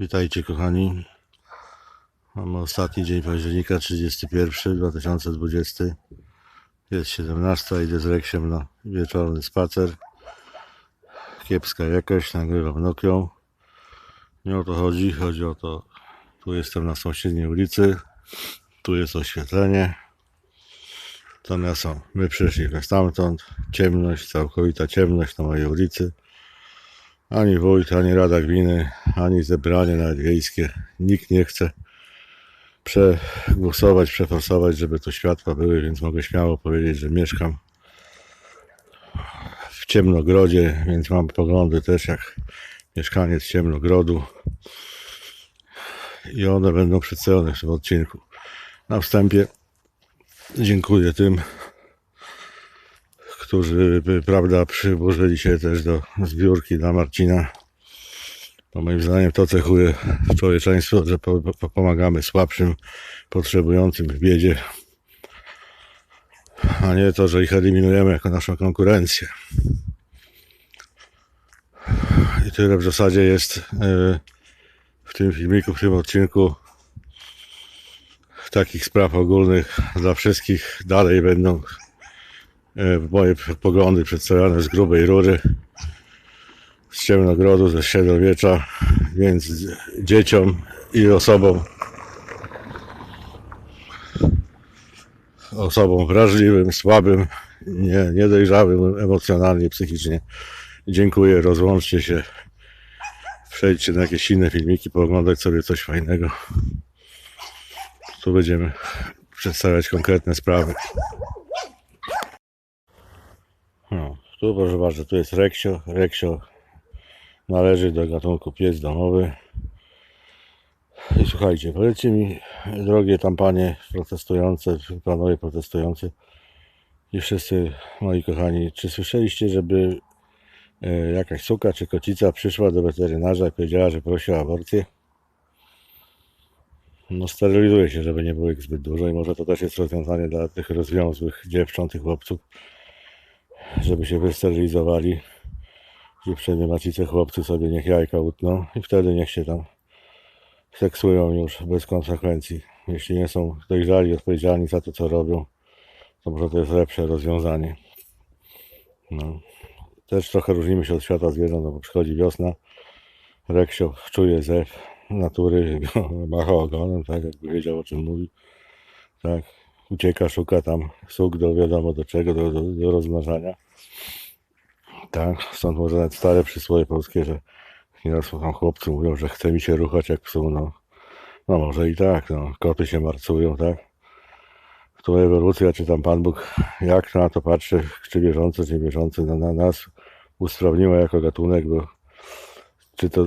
Witajcie kochani. Mamy ostatni dzień października, 31, 2020. Jest 17, idę z Reksiem na wieczorny spacer. Kiepska jakaś, nagrywam Nokią. Nie o to chodzi, chodzi o to, tu jestem na sąsiedniej ulicy, tu jest oświetlenie. Natomiast są, my przyszliśmy stamtąd, ciemność, całkowita ciemność na mojej ulicy. Ani wójt, ani rada gminy, ani zebranie nawet wiejskie. Nikt nie chce przegłosować, przeforsować, żeby to światła były, więc mogę śmiało powiedzieć, że mieszkam w ciemnogrodzie, więc mam poglądy też jak mieszkaniec ciemnogrodu. I one będą przedstawione w tym odcinku. Na wstępie dziękuję tym, którzy, prawda, przyłożyli się też do zbiórki dla Marcina. Bo moim zdaniem to cechuje człowieczeństwo, że po, po, pomagamy słabszym, potrzebującym w biedzie, a nie to, że ich eliminujemy jako naszą konkurencję. I tyle w zasadzie jest e, w tym filmiku, w tym odcinku takich spraw ogólnych dla wszystkich. Dalej będą moje poglądy przedstawiane z grubej rury, z ciemnogrodu, ze średniowiecza, więc dzieciom i osobom osobom wrażliwym, słabym, nie, niedojrzałym emocjonalnie, psychicznie. Dziękuję, rozłączcie się, przejdźcie na jakieś inne filmiki, pooglądać sobie coś fajnego. Tu będziemy przedstawiać konkretne sprawy. No, tu proszę bardzo, tu jest Reksio. Reksio należy do gatunku pies domowy. I słuchajcie, powiedzcie mi, drogie tam panie protestujące, panowie protestujący i wszyscy moi kochani, czy słyszeliście, żeby e, jakaś suka czy kocica przyszła do weterynarza i powiedziała, że prosi o aborcję? No sterylizuje się, żeby nie było ich zbyt dużo i może to też jest rozwiązanie dla tych rozwiązłych dziewcząt i chłopców, żeby się wysterylizowali. Dziewczyny, macice, chłopcy sobie niech jajka utną i wtedy niech się tam seksują już bez konsekwencji. Jeśli nie są dojrzali, odpowiedzialni za to, co robią, to może to jest lepsze rozwiązanie. No. Też trochę różnimy się od świata zwierząt, no bo przychodzi wiosna, Reksio czuje zew natury, macha ogonem, tak, jakby wiedział o czym mówi. Tak, ucieka, szuka tam suk do wiadomo do czego, do, do, do rozmnażania. Tak, stąd może nawet stare przysłowie polskie, że nieraz tam chłopcy mówią, że chce mi się ruchać jak psu, no. No może i tak, no. Koty się marcują, tak. Tu ewolucja, czy tam Pan Bóg, jak na to patrzy, czy wierzący, czy niewierzący, no, na nas usprawniła jako gatunek, bo czy to e,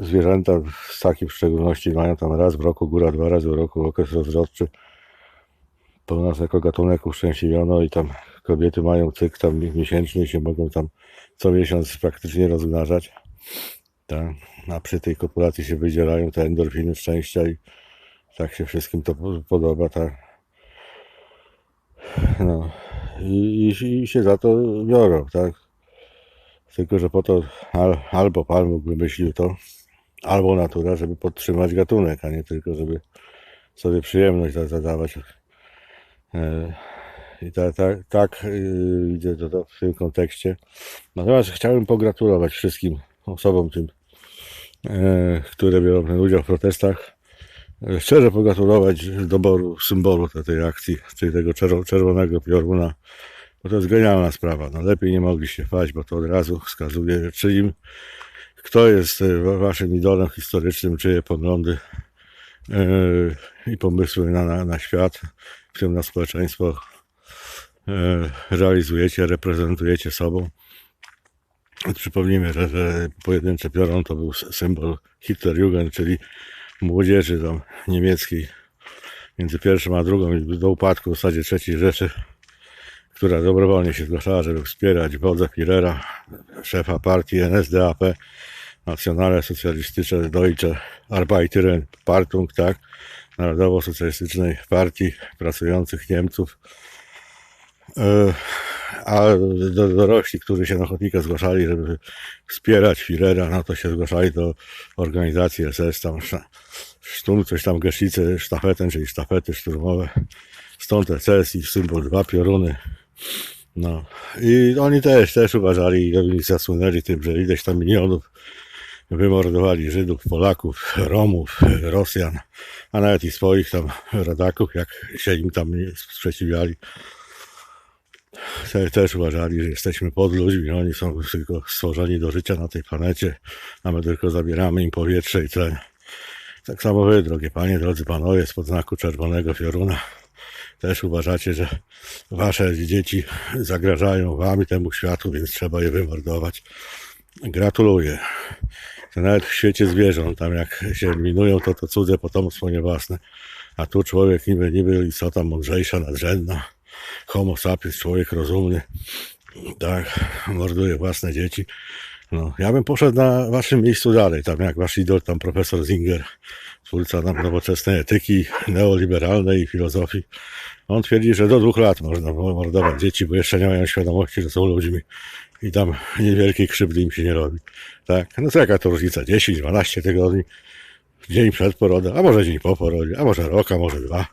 zwierzęta, ssaki w szczególności, mają tam raz w roku, góra dwa razy w roku okres rozrodczy. To u nas jako gatunek uszczęśliwiono i tam kobiety mają cykl tam miesięczny się mogą tam co miesiąc praktycznie rozmnażać. Tak. A przy tej kopulacji się wydzielają te endorfiny szczęścia i tak się wszystkim to podoba, tak. No. I, i, i się za to biorą, tak. Tylko, że po to al, albo Pan Bóg wymyślił to, albo natura, żeby podtrzymać gatunek, a nie tylko, żeby sobie przyjemność zadawać. E, I tak, tak, tak widzę to, to w tym kontekście. Natomiast chciałbym pogratulować wszystkim osobom tym, e, które biorą ten udział w protestach. Szczerze pogratulować doboru symbolu tej, akcji, czyli tego czerw- czerwonego pioruna, bo to jest genialna sprawa. No, lepiej nie mogli się fać, bo to od razu wskazuje, czyim, kto jest e, wa- waszym idolem historycznym, czyje poglądy i pomysły na, na, na świat, w tym na społeczeństwo e, realizujecie, reprezentujecie sobą. Przypomnijmy, że, że pojedyncze piorun to był symbol Hitlerjugend, czyli młodzieży tam niemieckiej między pierwszą a drugą do upadku w zasadzie trzeciej Rzeszy, która dobrowolnie się zgłaszała, żeby wspierać wodza Führera, szefa partii NSDAP, Nacjonale Socjalistyczne Deutsche Arbeiteren Partung, tak, Narodowo-Socjalistycznej Partii Pracujących Niemców, E, A do- dorośli, którzy się na ochotnika zgłaszali, żeby wspierać Firera, no to się zgłaszali do organizacji SS, tam sz- sztum, coś tam geszlice, sztafetę, czyli sztafety szturmowe. Stąd SS i symbol dwa pioruny. No i oni też, też uważali, i zasłynęli tym, że ileś tam milionów wymordowali Żydów, Polaków, Romów, Rosjan, a nawet i swoich tam rodaków, jak się im tam sprzeciwiali. Te, też uważali, że jesteśmy pod ludźmi, oni są tylko stworzeni do życia na tej planecie, a my tylko zabieramy im powietrze i tlen. Tak samo wy, drogie panie, drodzy panowie, spod znaku czerwonego pioruna, też uważacie, że wasze dzieci zagrażają wam i temu światu, więc trzeba je wymordować. Gratuluję. To nawet w świecie zwierząt, tam jak się eliminują, to to cudze potomstwo nie własne. A tu człowiek niby, niby istota mądrzejsza, nadrzędna. Homo sapiens, człowiek rozumny. Tak, morduje własne dzieci. No, ja bym poszedł na waszym miejscu dalej, tam jak wasz idol, tam profesor Zinger, twórca tam nowoczesnej etyki, neoliberalnej filozofii. On twierdzi, że do dwóch lat można mordować dzieci, bo jeszcze nie mają świadomości, że są ludźmi i tam niewielkiej krzywdy im się nie robi. Tak, no to jaka to różnica? 10, 12 tygodni, dzień przed porodem, a może dzień po porodzie, a może rok, a może dwa.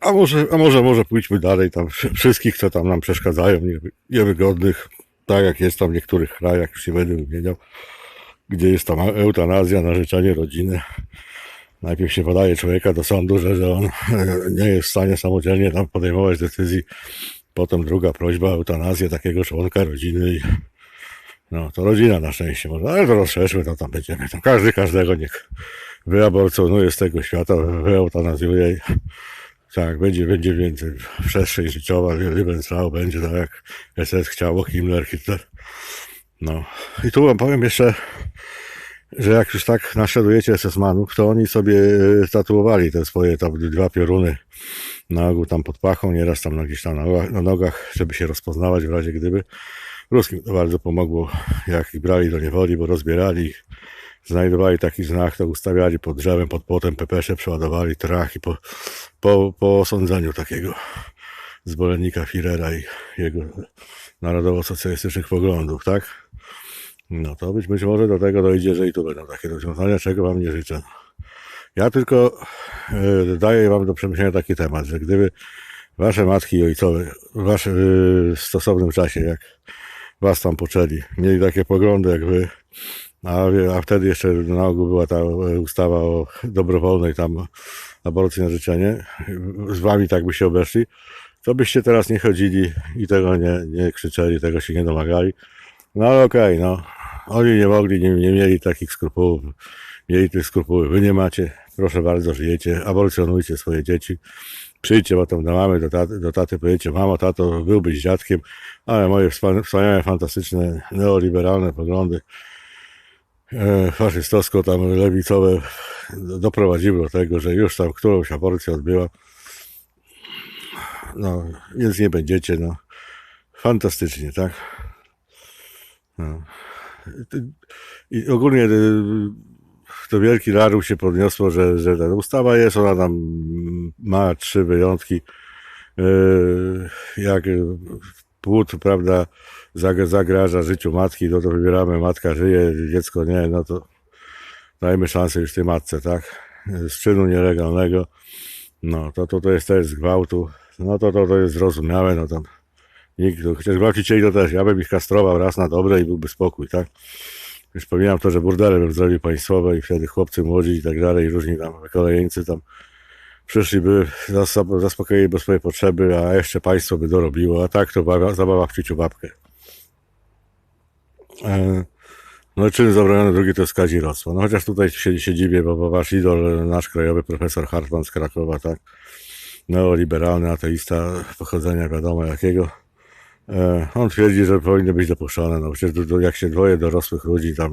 A może, a może, może pójdźmy dalej, tam wszy- wszystkich, co tam nam przeszkadzają, niewy- niewygodnych, tak jak jest tam w niektórych krajach, już nie będę wymieniał, gdzie jest tam eutanazja, narzeczenie rodziny. Najpierw się podaje człowieka do sądu, że, że on nie jest w stanie samodzielnie tam podejmować decyzji. Potem druga prośba, eutanazję takiego członka rodziny. No, to rodzina na szczęście może, ale to rozszerzmy, to tam będziemy. Tam każdy każdego niech wyaborcjonuje z tego świata, wyeutanazjuje. Tak, będzie, będzie więcej. Przestrzeń życiowa, Lebensraum będzie tak jak SS chciało, Himmler, Hitler. No. I tu wam powiem jeszcze, że jak już tak naśladujecie SS-manów, to oni sobie e, tatuowali te swoje tam dwa pioruny na ogół tam pod pachą, nieraz tam na gdzieś tam na nogach, żeby się rozpoznawać w razie gdyby. Ruskim to bardzo pomogło, jak ich brali do niewoli, bo rozbierali ich, znajdowali taki znak, to ustawiali pod drzewem, pod płotem, pepesze przeładowali trach i po, po, po osądzeniu takiego zwolennika Firera i jego narodowo-socjalistycznych poglądów, tak? No to być, być może do tego dojdzie, że i tu będą takie rozwiązania, czego Wam nie życzę. Ja tylko e, daję Wam do przemyślenia taki temat, że gdyby Wasze matki i ojcowie w waszym e, stosownym czasie, jak Was tam poczęli, mieli takie poglądy jak Wy, a, a wtedy jeszcze na ogół była ta e, ustawa o dobrowolnej tam aborcji na życzenie, z Wami tak by się obeszli, to byście teraz nie chodzili i tego nie, nie krzyczeli, tego się nie domagali. No ale okej, no. Oni nie mogli, nie, nie mieli takich skrupułów. Mieli tych skrupułów. Wy nie macie. Proszę bardzo, żyjecie. Aborcjonujcie swoje dzieci. Przyjdźcie potem do mamy, do taty, do taty powiedzcie, mamo, tato, byłbyś dziadkiem, ale moje wspa- wspaniałe, fantastyczne, neoliberalne poglądy e, faszystowsko tam lewicowe doprowadziły do tego, że już tam którąś aborcję odbyła. No, więc nie będziecie, no. Fantastycznie, tak? No. I ogólnie y, to wielki laru się podniosło, że, że ta ustawa jest, ona tam ma trzy wyjątki. Y, Jak płód, prawda, zag- zagraża życiu matki, no to wybieramy matka żyje, dziecko nie, no to dajmy szansę już tej matce, tak? Z czynu nielegalnego, no to to, to jest też z gwałtu, no to, to to jest zrozumiałe, no tam nikt, chociaż gwałcicieli to też, ja bym ich kastrował raz na dobre i byłby spokój, tak? Już pomijam to, że burdele bym zrobił państwowe i wtedy chłopcy młodzi i tak dalej, różni tam kolejńcy tam zas- zaspokoiliby swoje potrzeby, a jeszcze państwo by dorobiło, a tak to bawa, zabawa w ciuciu babkę. E, No czyn zabroniony drugi to jest kazirodztwo. No chociaż tutaj się, się dziwię, bo, bo wasz idol, nasz krajowy profesor Hartman z Krakowa, tak? Neoliberalny ateista pochodzenia wiadomo jakiego. E, On twierdzi, że powinny być dopuszczone. No przecież do- jak się dwoje dorosłych ludzi tam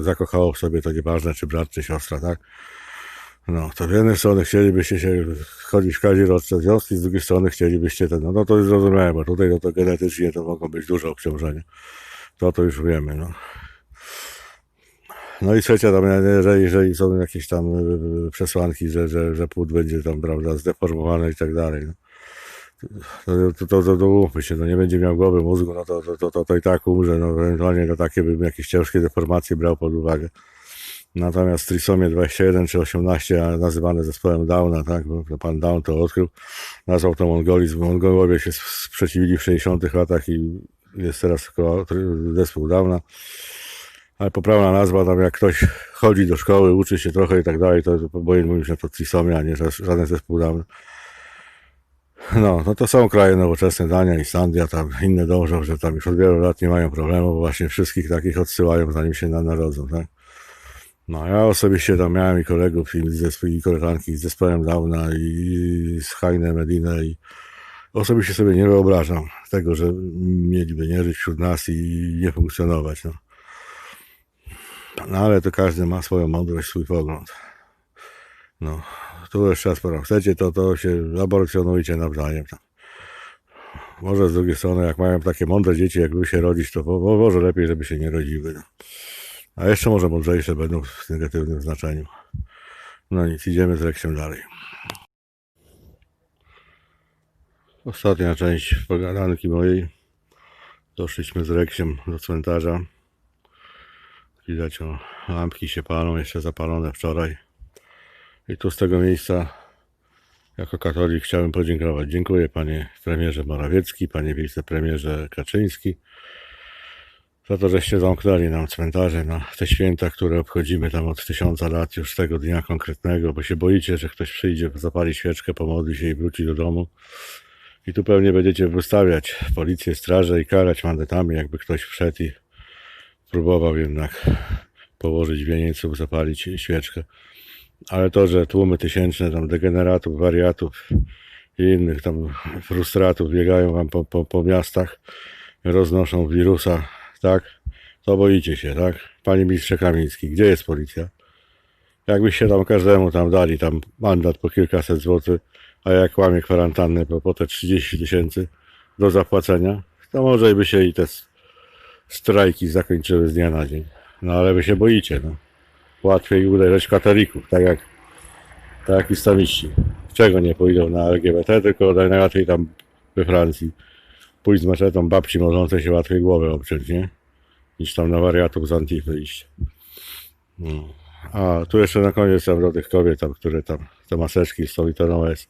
e, zakochało w sobie, to nieważne czy brat, czy siostra, tak? No, to z jednej strony chcielibyście się chodzić w kazirodzce związki, z drugiej strony chcielibyście ten, no, no to jest zrozumiałe, bo tutaj no to genetycznie to mogą być duże obciążenia. To to już wiemy, no. No i trzecia, tam, jeżeli, jeżeli są jakieś tam y, przesłanki, że, że, że płód będzie tam, prawda, zdeformowany i tak dalej. No. To, to, to, to, to umówmy się, no nie będzie miał głowy, mózgu, no to, to, to, to, to i tak umrze, no ewentualnie to takie bym jakieś ciężkie deformacje brał pod uwagę. Natomiast trisomie 21 czy 18, a nazywane zespołem Downa, tak, bo to pan Down to odkrył, nazwał to mongolizm. Mongolowie się sprzeciwili w 60 latach i jest teraz tylko zespół Downa. Ale poprawna nazwa, tam jak ktoś chodzi do szkoły, uczy się trochę i tak dalej, to powinien mówić na to trisomia, a nie ża- żaden zespół Downa. No, no to są kraje nowoczesne, Dania, Islandia, tam inne dążą, że tam już od wielu lat nie mają problemu, bo właśnie wszystkich takich odsyłają, zanim się na- narodzą, tak? No, ja osobiście tam miałem i kolegów, i, zespół, i koleżanki z zespołem Downa, i z Heine Medinę, i osobiście sobie nie wyobrażam tego, że mieliby nie żyć wśród nas i nie funkcjonować, no. No, ale to każdy ma swoją mądrość, swój pogląd. No, tu jeszcze powiem, chcecie, to, to się aborcjonujcie nawzajem. Tam. Może z drugiej strony, jak mają takie mądre dzieci, jakby się rodzić, to bo, może lepiej, żeby się nie rodziły. No. A jeszcze może mądrzejsze będą w negatywnym znaczeniu. No nic, idziemy z lekcją dalej. Ostatnia część pogadanki mojej. Doszliśmy z Reksiem do cmentarza. Widać, o, lampki się palą, jeszcze zapalone wczoraj. I tu z tego miejsca, jako katolik, chciałem podziękować. Dziękuję panie premierze Morawiecki, panie wicepremierze Kaczyński za to, żeście zamknęli nam cmentarze na te święta, które obchodzimy tam od tysiąca lat, już tego dnia konkretnego, bo się boicie, że ktoś przyjdzie, zapali świeczkę, pomodli się i wróci do domu. I tu pewnie będziecie wystawiać policję, straże i karać mandatami, jakby ktoś wszedł i próbował jednak położyć wieniec lub zapalić świeczkę. Ale to, że tłumy tysięczne tam degeneratów, wariatów i innych tam frustratów biegają wam po, po, po miastach, roznoszą wirusa, tak? To boicie się, tak? Panie ministrze Kamiński, gdzie jest policja? Jakbyście tam każdemu tam dali tam mandat po kilkaset złotych, a jak łamie kwarantannę po, po te 30 tysięcy do zapłacenia, to może by się i te strajki zakończyły z dnia na dzień. No ale wy się boicie, no. Łatwiej uderzyć katolików, tak jak, tak jak islamiści. Czego nie pójdą na LGBT, tylko najłatwiej tam we Francji pójść z maczetą babci modlącej się łatwiej głowę obciąć, nie? Niż tam na wariatów z Antify iść. No. A tu jeszcze na koniec tam do tych kobiet, tam, które tam te maseczki są i to jest.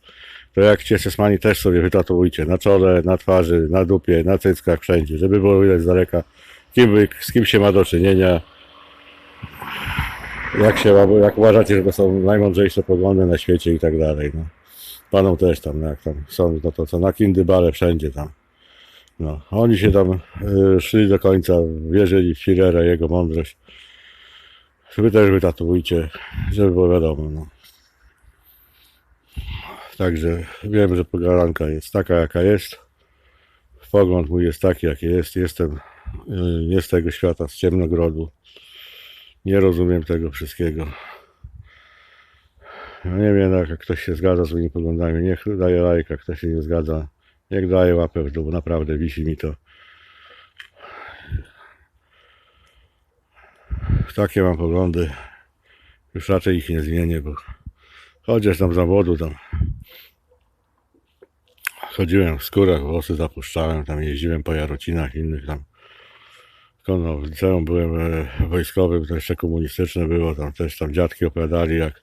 To jak cię sesmani też sobie wytatuujcie na czole, na twarzy, na dupie, na cyckach, wszędzie, żeby było widać z daleka, kim z kim się ma do czynienia. Jak się jak uważacie, że to są najmądrzejsze poglądy na świecie i tak dalej. No. Panom też tam, no jak tam są, no to co na kindybale wszędzie tam. No, oni się tam y, szli do końca, wierzyli w Führera, jego mądrość. Wy też wytatuujcie, żeby było wiadomo. No. Także wiem, że pogadanka jest taka, jaka jest. Pogląd mój jest taki, jaki jest. Jestem y, nie z tego świata, z ciemnogrodu. Nie rozumiem tego wszystkiego. No nie wiem, jak ktoś się zgadza z moimi poglądami, niech daje lajka, kto się nie zgadza, niech daje łapę w dół, naprawdę wisi mi to. Takie mam poglądy, już raczej ich nie zmienię, bo chociaż tam zawodu tam chodziłem w skórach, włosy zapuszczałem, tam jeździłem po Jarocinach, innych tam no, w liceum byłem e, wojskowym, to jeszcze komunistyczne było, tam też tam dziadki opowiadali, jak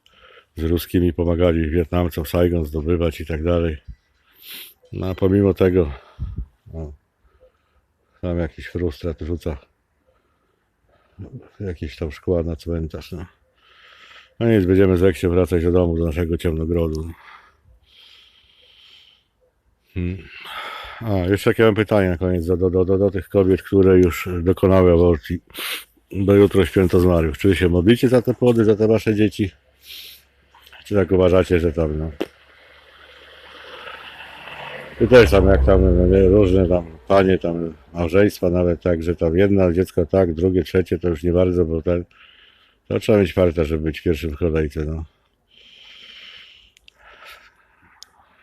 z ruskimi pomagali Wietnamcom Saigon zdobywać i tak dalej. No a pomimo tego no, tam jakiś frustrat rzuca jakieś tam szkła na cmentarz. No, no nic, będziemy z Leksie wracać do domu, do naszego ciemnogrodu. Hmm. A, jeszcze takie mam pytanie na koniec do, do, do, do, tych kobiet, które już dokonały aborcji. Do jutro święto zmarłych. Czy się modlicie za te płody, za te wasze dzieci? Czy tak uważacie, że tam no... Ty też tam jak tam no, różne tam panie tam małżeństwa nawet tak, że tam jedna dziecko tak, drugie, trzecie to już nie bardzo, bo ten to trzeba mieć farta, żeby być pierwszym w kolejce, no.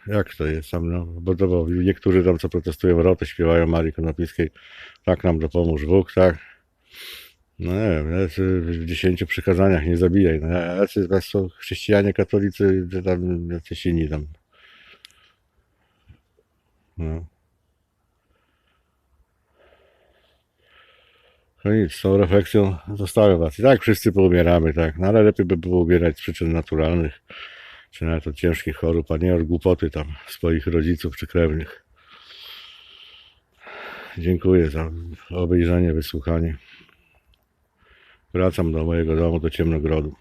Jak to jest tam, no, bo, to, bo niektórzy tam, co protestują ROTY, śpiewają Marii Konopnickiej, tak nam dopomóż Bóg, tak. No nie wiem, w dziesięciu przykazaniach nie zabijaj. No jacy są chrześcijanie, katolicy, czy tam jacyś inni tam. No. No nic, z tą refleksją zostawiam was. I tak wszyscy poumieramy, tak. No ale lepiej by było umierać z przyczyn naturalnych, czy nawet od ciężkich chorób, a nie od głupoty tam swoich rodziców czy krewnych. Dziękuję za obejrzenie, wysłuchanie. Wracam do mojego domu, do Ciemnogrodu.